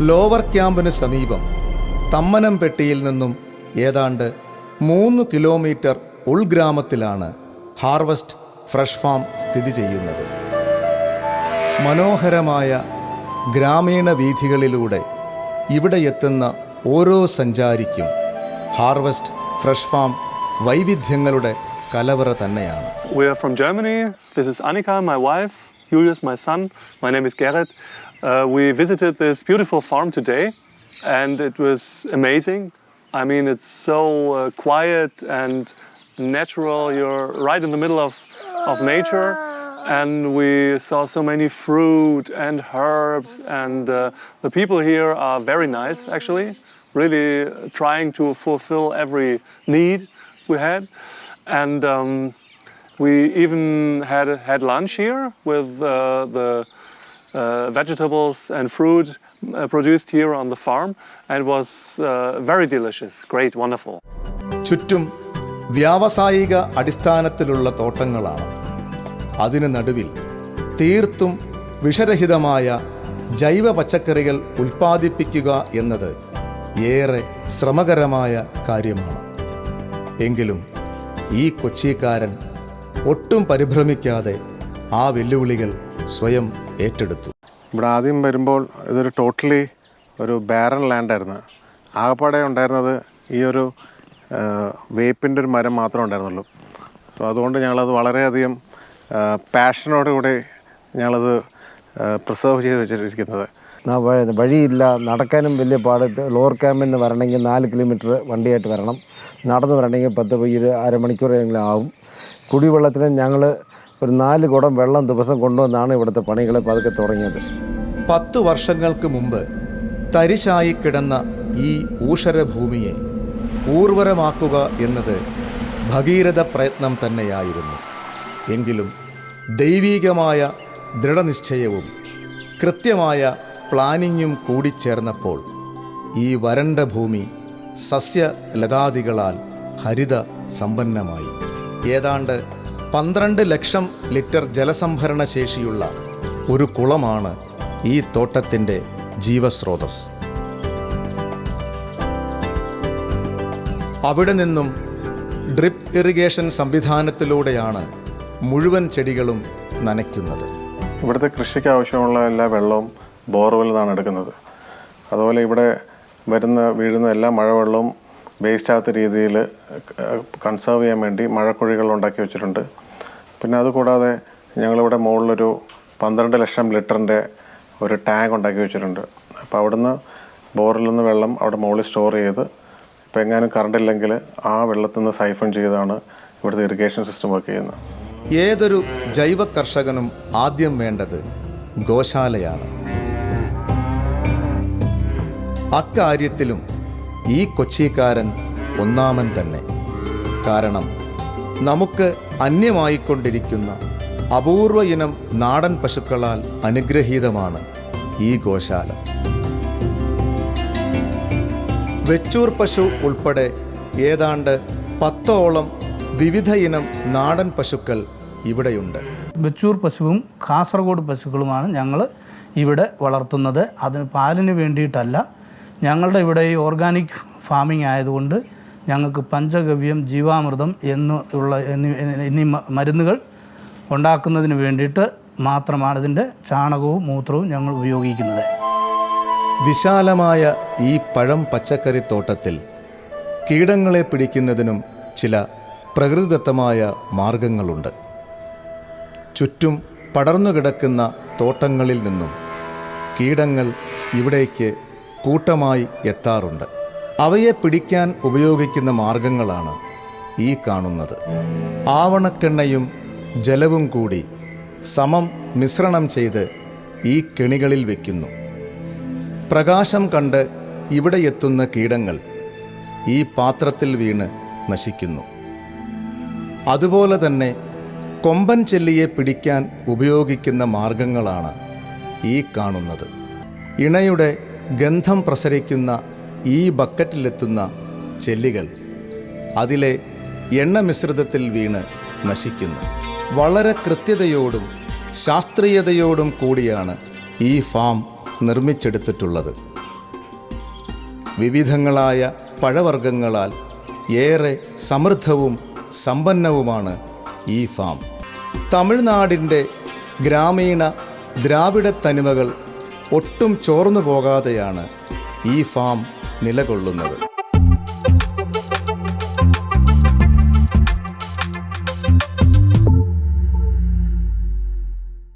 Lower ക്യാമ്പിന് സമീപം തമ്മനംപെട്ടിയിൽ നിന്നും ഏതാണ്ട് മൂന്ന് കിലോമീറ്റർ ഉൾഗ്രാമത്തിലാണ് ഹാർവസ്റ്റ് ഫ്രഷ് ഫാം സ്ഥിതി ചെയ്യുന്നത് മനോഹരമായ ഗ്രാമീണ വീഥികളിലൂടെ ഇവിടെ എത്തുന്ന ഓരോ സഞ്ചാരിക്കും ഹാർവസ്റ്റ് ഫ്രഷ് ഫാം വൈവിധ്യങ്ങളുടെ കലവറ തന്നെയാണ് We are from Germany. This is Annika, my wife. Julius, my son. My name is Gerrit. Uh, we visited this beautiful farm today, and it was amazing. I mean, it's so uh, quiet and natural. You're right in the middle of, of nature. And we saw so many fruit and herbs, and uh, the people here are very nice, actually, really trying to fulfill every need we had. And um, we even had had lunch here with uh, the vegetables and fruit uh, produced here on the farm, and was uh, very delicious, great, wonderful. ചുറ്റും വ്യാവസായിക അടിസ്ഥാനത്തിലുള്ള തോട്ടങ്ങളാണ്. അതിനു നടുവിൽ തീർത്തും വിഷരഹിതമായ ജൈവ പച്ചക്കറികൾ ഉൽപ്പാദിപ്പിക്കുക എന്നത് ഏറെ ശ്രമകരമായ കാര്യമാണ്. എങ്കിലും ഈ കൊച്ചിക്കാരൻ ഒട്ടും പരിഭ്രമിക്കാതെ ആ വെല്ലുവിളികൾ സ്വയം ഏറ്റെടുത്തു. ഇവിടെ ആദ്യം വരുമ്പോൾ ഇതൊരു ടോട്ടലി ഒരു ബാരൻ ലാൻഡായിരുന്നു ആകപ്പാടെ ഉണ്ടായിരുന്നത് ഈ ഒരു വേപ്പിന്റെ ഒരു മരം മാത്രമേ ഉണ്ടായിരുന്നുള്ളൂ. അപ്പോൾ അതുകൊണ്ട് ഞങ്ങളത് വളരെയധികം പാഷനോടുകൂടി ഞങ്ങളത് പ്രിസർവ് ചെയ്ത് വെച്ചിരിക്കുന്നത്. വഴിയില്ല നടക്കാനും വലിയ പാട്. ലോവർ ക്യാമ്പിൽ നിന്ന് വരണമെങ്കിൽ നാല് കിലോമീറ്റർ വണ്ടിയായിട്ട് വരണം. നടന്ന് വരണമെങ്കിൽ പത്ത് ഇരു അരമണിക്കൂറെങ്കിലും ആവും. കുടിവെള്ളത്തിന് ഞങ്ങൾ ഒരു നാല് കുടം വെള്ളം ദിവസം കൊണ്ടുവന്നാണ് ഇവിടുത്തെ പണികളെ പതുക്കെ തുടങ്ങിയത്. പത്തു വർഷങ്ങൾക്ക് മുമ്പ് തരിശായി കിടന്ന ഈ ഊഷരഭൂമിയെ ഊർവരമാക്കുക എന്നത് ഭഗീരഥ പ്രയത്നം തന്നെയായിരുന്നു. എങ്കിലും ദൈവീകമായ ദൃഢനിശ്ചയവും കൃത്യമായ പ്ലാനിങ്ങും കൂടിച്ചേർന്നപ്പോൾ ഈ വരണ്ട ഭൂമി സസ്യലതാദികളാൽ ഹരിത സമ്പന്നമായി ഏതാണ്ട് പന്ത്രണ്ട് ലക്ഷം ലിറ്റർ ജലസംഭരണ ശേഷിയുള്ള ഒരു കുളമാണ് ഈ തോട്ടത്തിന്റെ ജീവസ്രോതസ്. അവിടെ നിന്നും ഡ്രിപ്പ് ഇറിഗേഷൻ സംവിധാനത്തിലൂടെയാണ് മുഴുവൻ ചെടികളും നനയ്ക്കുന്നത്. ഇവിടുത്തെ കൃഷിക്ക് ആവശ്യമുള്ള എല്ലാ വെള്ളവും ബോർവെൽ നിന്നാണ് എടുക്കുന്നത്. അതുപോലെ ഇവിടെ വരുന്ന വീഴുന്ന എല്ലാ മഴവെള്ളവും വേസ്റ്റ് ആകാത്ത രീതിയിൽ കൺസേർവ് ചെയ്യാൻ വേണ്ടി മഴക്കുഴികൾ ഉണ്ടാക്കി വെച്ചിട്ടുണ്ട്. പിന്നെ അതുകൂടാതെ ഞങ്ങളിവിടെ മുകളിലൊരു പന്ത്രണ്ട് ലക്ഷം ലിറ്ററിന്റെ ഒരു ടാങ്ക് ഉണ്ടാക്കി വെച്ചിട്ടുണ്ട്. അപ്പോൾ അവിടുന്ന് ബോറിൽ നിന്ന് വെള്ളം അവിടെ മുകളിൽ സ്റ്റോർ ചെയ്ത് ഇപ്പോൾ എങ്ങാനും കറണ്ട് ഇല്ലെങ്കിൽ ആ വെള്ളത്തിൽ നിന്ന് സൈഫൺ ചെയ്താണ് ഇവിടുത്തെ ഇറിഗേഷൻ സിസ്റ്റം വർക്ക് ചെയ്യുന്നത്. ഏതൊരു ജൈവ കർഷകനും ആദ്യം വേണ്ടത് ഗോശാലയാണ്. അക്കാര്യത്തിലും ഈ കൊച്ചിക്കാരൻ ഒന്നാമൻ തന്നെ. കാരണം നമുക്ക് അന്യമായിക്കൊണ്ടിരിക്കുന്ന അപൂർവ ഇനം നാടൻ പശുക്കളാൽ അനുഗ്രഹീതമാണ് ഈ ഗോശാല. വെച്ചൂർ പശു ഉൾപ്പെടെ ഏതാണ്ട് പത്തോളം വിവിധ ഇനം നാടൻ പശുക്കൾ ഇവിടെയുണ്ട്. വെച്ചൂർ പശുവും കാസർഗോഡ് പശുക്കളുമാണ് ഞങ്ങൾ ഇവിടെ വളർത്തുന്നത്. അതിന് പാലിന് വേണ്ടിയിട്ടല്ല. ഞങ്ങളുടെ ഇവിടെ ഈ ഓർഗാനിക് ഫാമിംഗ് ആയതുകൊണ്ട് ഞങ്ങൾക്ക് പഞ്ചഗവ്യം ജീവാമൃതം എന്ന് ഉള്ള എന്നീ എന്നീ മരുന്നുകൾ ഉണ്ടാക്കുന്നതിന് വേണ്ടിയിട്ട് മാത്രമാണ് ഇതിന്റെ ചാണകവും മൂത്രവും ഞങ്ങൾ ഉപയോഗിക്കുന്നത്. വിശാലമായ ഈ പഴം പച്ചക്കറി തോട്ടത്തിൽ കീടങ്ങളെ പിടിക്കുന്നതിനും ചില പ്രകൃതിദത്തമായ മാർഗങ്ങളുണ്ട്. ചുറ്റും പടർന്നു കിടക്കുന്ന തോട്ടങ്ങളിൽ നിന്നും കീടങ്ങൾ ഇവിടേക്ക് കൂട്ടമായി എത്താറുണ്ട്. അവയെ പിടിക്കാൻ ഉപയോഗിക്കുന്ന മാർഗങ്ങളാണ് ഈ കാണുന്നത്. ആവണക്കെണ്ണയും ജലവും കൂടി സമം മിശ്രണം ചെയ്ത് ഈ കെണികളിൽ വയ്ക്കുന്നു പ്രകാശം കണ്ട് ഇവിടെ എത്തുന്ന കീടങ്ങൾ ഈ പാത്രത്തിൽ വീണ് നശിക്കുന്നു. അതുപോലെ തന്നെ കൊമ്പൻ ചെല്ലിയെ പിടിക്കാൻ ഉപയോഗിക്കുന്ന മാർഗങ്ങളാണ് ഈ കാണുന്നത്. ഇണയുടെ ഗന്ധം പ്രസരിക്കുന്ന ഈ ബക്കറ്റിലെത്തുന്ന ചെല്ലികൾ അതിലെ എണ്ണ മിശ്രിതത്തിൽ വീണ് നശിക്കുന്നു. വളരെ കൃത്യതയോടും ശാസ്ത്രീയതയോടും കൂടിയാണ് ഈ ഫാം നിർമ്മിച്ചെടുത്തിട്ടുള്ളത്. വിവിധങ്ങളായ പഴവർഗങ്ങളാൽ ഏറെ സമൃദ്ധവും സമ്പന്നവുമാണ് ഈ ഫാം. തമിഴ്നാടിന്റെ ഗ്രാമീണ ദ്രാവിഡ തനിമകൾ ഒട്ടും ചോർന്നു പോകാതെയാണ് ഈ ഫാം നിലകൊള്ളുന്നത്.